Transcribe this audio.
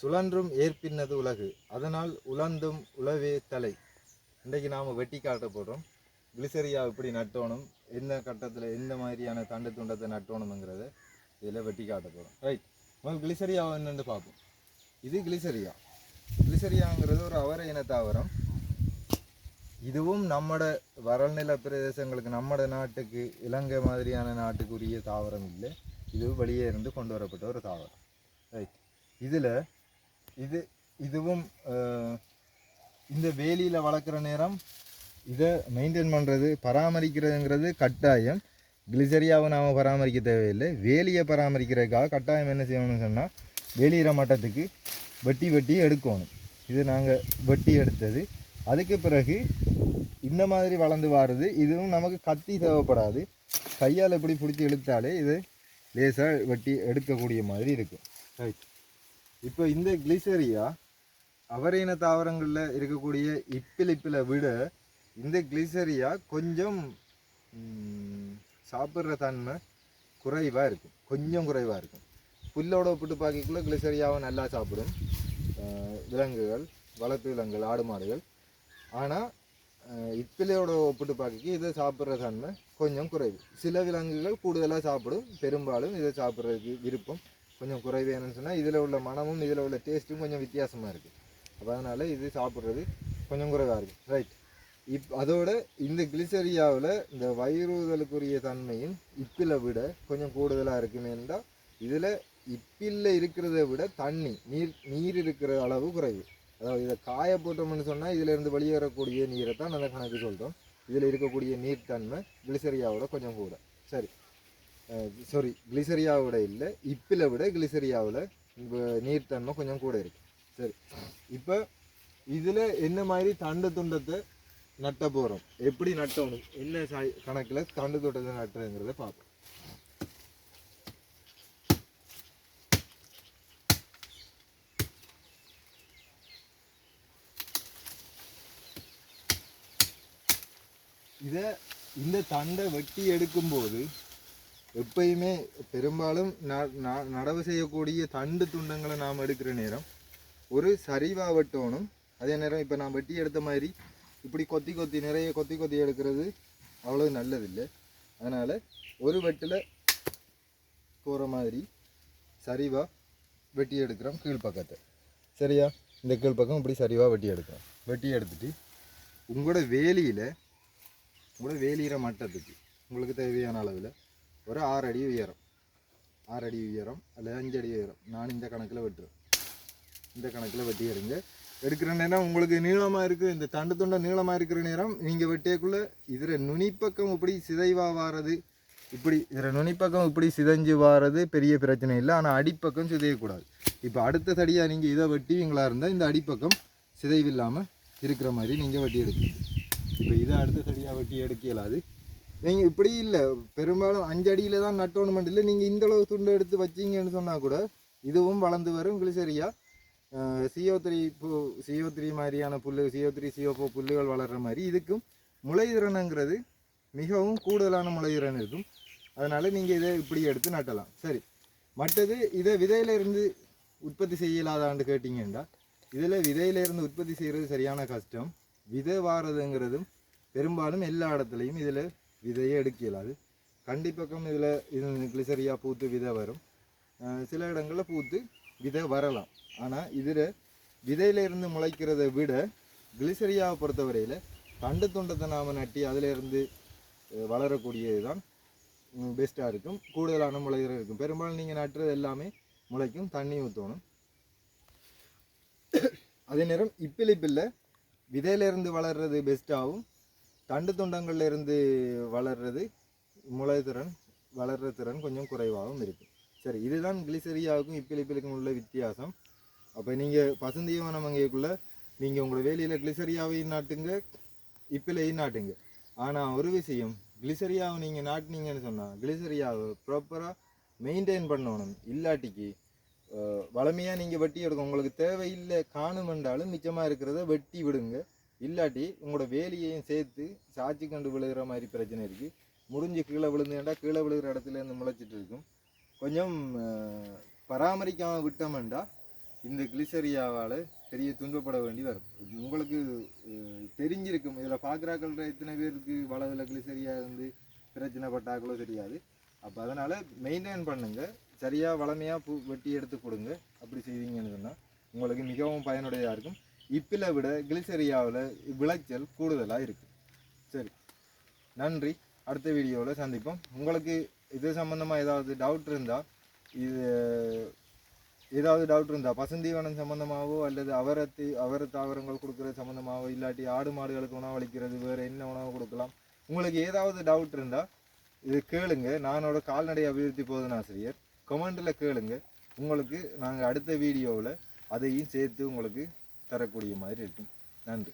சுழன்றும் ஏற்பின்னது உலகு. அதனால் உலர்ந்தும் உழவே தலை. இன்றைக்கு நாம் வெட்டி காட்ட போகிறோம் கிளிசரியா எப்படி நட்டோணும்? எந்த கட்டத்தில் எந்த மாதிரியான தண்டு துண்டத்தை நட்டோணுங்கிறத இதில் வெட்டி காட்ட போகிறோம் ரைட் முதல் கிளிசரியா என்னென்னு பார்ப்போம். இது கிளிசரியா. கிளிசரியாங்கிறது ஒரு அவர இன தாவரம். இதுவும் நம்மட வறள்நில பிரதேசங்களுக்கு நம்மட நாட்டுக்கு இலங்கை மாதிரியான நாட்டுக்குரிய தாவரம் இல்லை. இது வெளியே இருந்து கொண்டு வரப்பட்ட ஒரு தாவரம். ரைட் இதில் இது இதுவும் இந்த வேலியில் வளர்க்குற நேரம் இதை மெயின்டைன் பண்ணுறது பராமரிக்கிறதுங்கிறது கட்டாயம். கிளிசரியாவை நாம் பராமரிக்க தேவையில்லை. வேலியை பராமரிக்கிறதுக்காக கட்டாயம் என்ன செய்யணும்னு சொன்னால் வேலியிற மட்டத்துக்கு வெட்டி வெட்டி எடுக்கணும். இது நாங்கள் வெட்டி எடுத்தது. அதுக்கு பிறகு இந்த மாதிரி வளர்ந்து வாருது. இதுவும் நமக்கு கத்தி தேவைப்படாது. கையால் இப்படி பிடிச்சி இழுத்தாலே இது லேசாக வெட்டி எடுக்கக்கூடிய மாதிரி இருக்கும். ரைட் இப்போ இந்த கிளிசரியா அவரையின தாவரங்களில் இருக்கக்கூடிய இப்பிலிப்பில் விட இந்த கிளிசரியா கொஞ்சம் சாப்பிட்ற தன்மை குறைவாக இருக்கும். கொஞ்சம் குறைவாக இருக்கும். புல்லோட ஒப்பிட்டு பார்க்கக்குள்ள கிளிசரியாவை நல்லா சாப்பிடும். விலங்குகள் வளர்ப்பு விலங்குகள் ஆடு மாடுகள். ஆனால் இப்பிலையோட ஒப்பிட்டு பார்க்க இதை சாப்பிட்ற தன்மை கொஞ்சம் குறைவு. சில விலங்குகள் கூடுதலாக சாப்பிடும். பெரும்பாலும் இதை சாப்பிட்றதுக்கு விருப்பம். கொஞ்சம் குறைவு என்னன்னு சொன்னால் இதில் உள்ள மனமும் இதில் உள்ள டேஸ்ட்டும் கொஞ்சம் வித்தியாசமாக இருக்குது அப்போ அதனால் இது சாப்பிட்றது கொஞ்சம் குறைவாக இருக்குது ரைட் இப் அதோட இந்த கிளிசரியாவில் இந்த வயிறுதலுக்குரிய தன்மையும் இப்பில விட கொஞ்சம் கூடுதலாக இருக்குமேன்றா இதில் இப்பில் இருக்கிறத விட தண்ணி நீர் நீர் இருக்கிற அளவு குறைவு. அதாவது இதை காய போட்டோம்னு சொன்னால் இதில் இருந்து வெளியேறக்கூடிய நீரை தான் நல்ல கணக்கு சொல்கிறோம் இதில் இருக்கக்கூடிய நீர்த்தன்மை கிளிசரியாவோட கொஞ்சம் கூட. சரி. சாரி கிளிசரியாவோட இல்லை இப்பில விட கிளிசரியாவில் நீர்த்தன்மை கொஞ்சம் கூட இருக்கு சரி இப்போ இதில் என்ன மாதிரி தண்டு துண்டத்தை நட்ட போகிறோம் எப்படி நட்டணும் என்ன சாய் கணக்கில் தண்டு துண்டத்தை நட்டுறதுங்கிறத பார்ப்போம் இதை இந்த தண்டை வெட்டி எடுக்கும்போது எப்பயுமே பெரும்பாலும் நடவு செய்யக்கூடிய தண்டு துண்டங்களை நாம் எடுக்கிற நேரம் ஒரு சரிவாக வெட்டணும் அதே நேரம் இப்போ நான் வெட்டி எடுத்த மாதிரி இப்படி கொத்தி கொத்தி நிறைய கொத்தி கொத்தி எடுக்கிறது அவ்வளோ நல்லதில்லை. அதனால் ஒரு வெட்டில் போகிற மாதிரி சரிவாக வெட்டி எடுக்கிறோம் கீழ்ப்பக்கத்தை சரியா? இந்த கீழ்ப்பக்கம் இப்படி சரிவாக வெட்டி எடுக்கிறோம். வெட்டி எடுத்துட்டு உங்களோட வேலியில் உங்களோட வேலியிற மட்டத்துக்கு உங்களுக்கு தேவையான அளவில் ஒரு ஆறு அடி உயரம் ஆறு அடி உயரம் அல்லது அஞ்சு அடி உயரம் நான் இந்த கணக்கில் வெட்டுறேன் இந்த கணக்கில் வெட்டி எடுங்க எடுக்கிற நேரம் உங்களுக்கு நீளமாக இருக்குது இந்த தண்டு தொண்டை நீளமாக இருக்கிற நேரம் நீங்கள் வெட்டியக்குள்ளே இதில் நுனிப்பக்கம் இப்படி சிதைவாக வாரது இப்படி இதில் நுனிப்பக்கம் இப்படி சிதைஞ்சு வாரது பெரிய பிரச்சனை இல்லை ஆனால் அடிப்பக்கம் சிதையக்கூடாது இப்போ அடுத்த தடியாக நீங்கள் இதை வெட்டிவீங்களா இருந்தால் இந்த அடிப்பக்கம் சிதைவில்லாமல் இருக்கிற மாதிரி நீங்கள் வெட்டி எடுக்கணும் இப்போ இதை அடுத்த தடியாக வெட்டி எடுக்க இயலாது நீங்கள் இப்படி இல்லை. பெரும்பாலும் அஞ்சு அடியில் தான் நட்டோணும் இல்லை. நீங்கள் இந்த அளவு துண்டை எடுத்து வச்சீங்கன்னு சொன்னால் கூட இதுவும் வளர்ந்து வரும். கிளிசரியா சிஓ த்ரீ சிஓ த்ரீ மாதிரியான புல்லு சிஓ த்ரீ சிஓ புல்லுகள் வளர்கிற மாதிரி இதுக்கும் முளைதிறனுங்கிறது மிகவும் கூடுதலான முளைதிறன் இருக்கும். அதனால் நீங்கள் இதை இப்படி எடுத்து நட்டலாம். சரி. மற்றது இதை விதையிலிருந்து உற்பத்தி செய்யலாதான்னு கேட்டிங்கன்னா இதில் விதையிலிருந்து உற்பத்தி செய்கிறது சரியான கஷ்டம். விதை வாரதுங்கிறதும் பெரும்பாலும் எல்லா இடத்துலையும் இதில் விதையே எடுக்க இயலாது. கண்டிப்பக்கம் இதில் இது கிளிசரியா பூத்து விதை வரும். சில இடங்களில் பூத்து விதை வரலாம். ஆனால் இதில் விதையிலிருந்து முளைக்கிறத விட கிளிசரியாவை பொறுத்தவரையில் தண்டு துண்டத்தை நாம் நட்டி அதிலிருந்து வளரக்கூடியது தான் பெஸ்ட்டாக இருக்கும். கூடுதலான முளைகள் இருக்கும். பெரும்பாலும் நீங்கள் நட்டுறது எல்லாமே முளைக்கும் தண்ணி ஊற்றணும் அதே நேரம் இப்பிலிப்பில்ல விதையிலிருந்து வளர்றது பெஸ்ட்டாகவும் தண்டு துண்டங்கள்ல இருந்து வளர்றது முளை திறன் வளர்ற திறன் கொஞ்சம் குறைவாகவும் இருக்கும் சரி இதுதான் கிளிசரியாவுக்கும் இப்பிலிப்பிலுக்கும் உள்ள வித்தியாசம். அப்போ நீங்கள் பசுந்தீவன மங்கைக்குள்ளே நீங்கள் உங்களோட வேலையில் கிளிசரியாவையும் நாட்டுங்க இப்பிலையும் நாட்டுங்க. ஆனால் ஒரு விஷயம் கிளிசரியாவை நீங்கள் நாட்டினீங்கன்னு சொன்னால் கிளிசரியாவை ப்ராப்பராக மெயின்டைன் பண்ணணும். இல்லாட்டிக்கு வளமையாக நீங்கள் வெட்டி எடுக்கும் உங்களுக்கு தேவையில்லை காணுமென்றாலும் மிச்சமாக இருக்கிறத வெட்டி விடுங்க. இல்லாட்டி உங்களோட வேலியையும் சேர்த்து சாட்சி கண்டு விழுகிற மாதிரி பிரச்சனை இருக்குது முடிஞ்சு கீழே விழுந்துட்டா கீழே விழுகிற இடத்துல இருந்து முளைச்சிட்டு இருக்கும். கொஞ்சம் பராமரிக்காமல் விட்டோம்டா இந்த கிளிசரியாவால் பெரிய துன்பப்பட வேண்டி வரும். உங்களுக்கு தெரிஞ்சிருக்கும். இதில் பார்க்குறாக்கள்ற எத்தனை பேருக்கு வளவில் கிளிசரியா இருந்து பிரச்சனை பட்டாக்களோ தெரியாது. அப்போ அதனால் மெயின்டைன் பண்ணுங்கள் சரியாக வளமையாக பூ வெட்டி எடுத்து கொடுங்க. அப்படி செய்வீங்கன்னு சொன்னால் உங்களுக்கு மிகவும் பயனுடையதாக இருக்கும். இப்பில் விட கிளிசரியாவில் விளைச்சல் கூடுதலாக இருக்குது சரி. நன்றி. அடுத்த வீடியோவில் சந்திப்போம். உங்களுக்கு இது சம்மந்தமாக ஏதாவது டவுட் இருந்தால் இது ஏதாவது டவுட் இருந்தால் பசுந்தீவனம் சம்மந்தமாகவோ அல்லது அவரத்து அவர தாவரங்கள் கொடுக்குறது சம்மந்தமாகவோ இல்லாட்டி ஆடு மாடுகளுக்கு உணவளிக்கிறது வேறு என்ன உணவு கொடுக்கலாம் உங்களுக்கு ஏதாவது டவுட் இருந்தால் இது கேளுங்க. நானோட கால்நடை அபிவிருத்தி போதனாசிரியர். கமெண்டில் கேளுங்க. உங்களுக்கு நாங்கள் அடுத்த வீடியோவில் அதையும் சேர்த்து உங்களுக்கு தரக்கூடிய மாதிரி இருக்கும். நன்றி.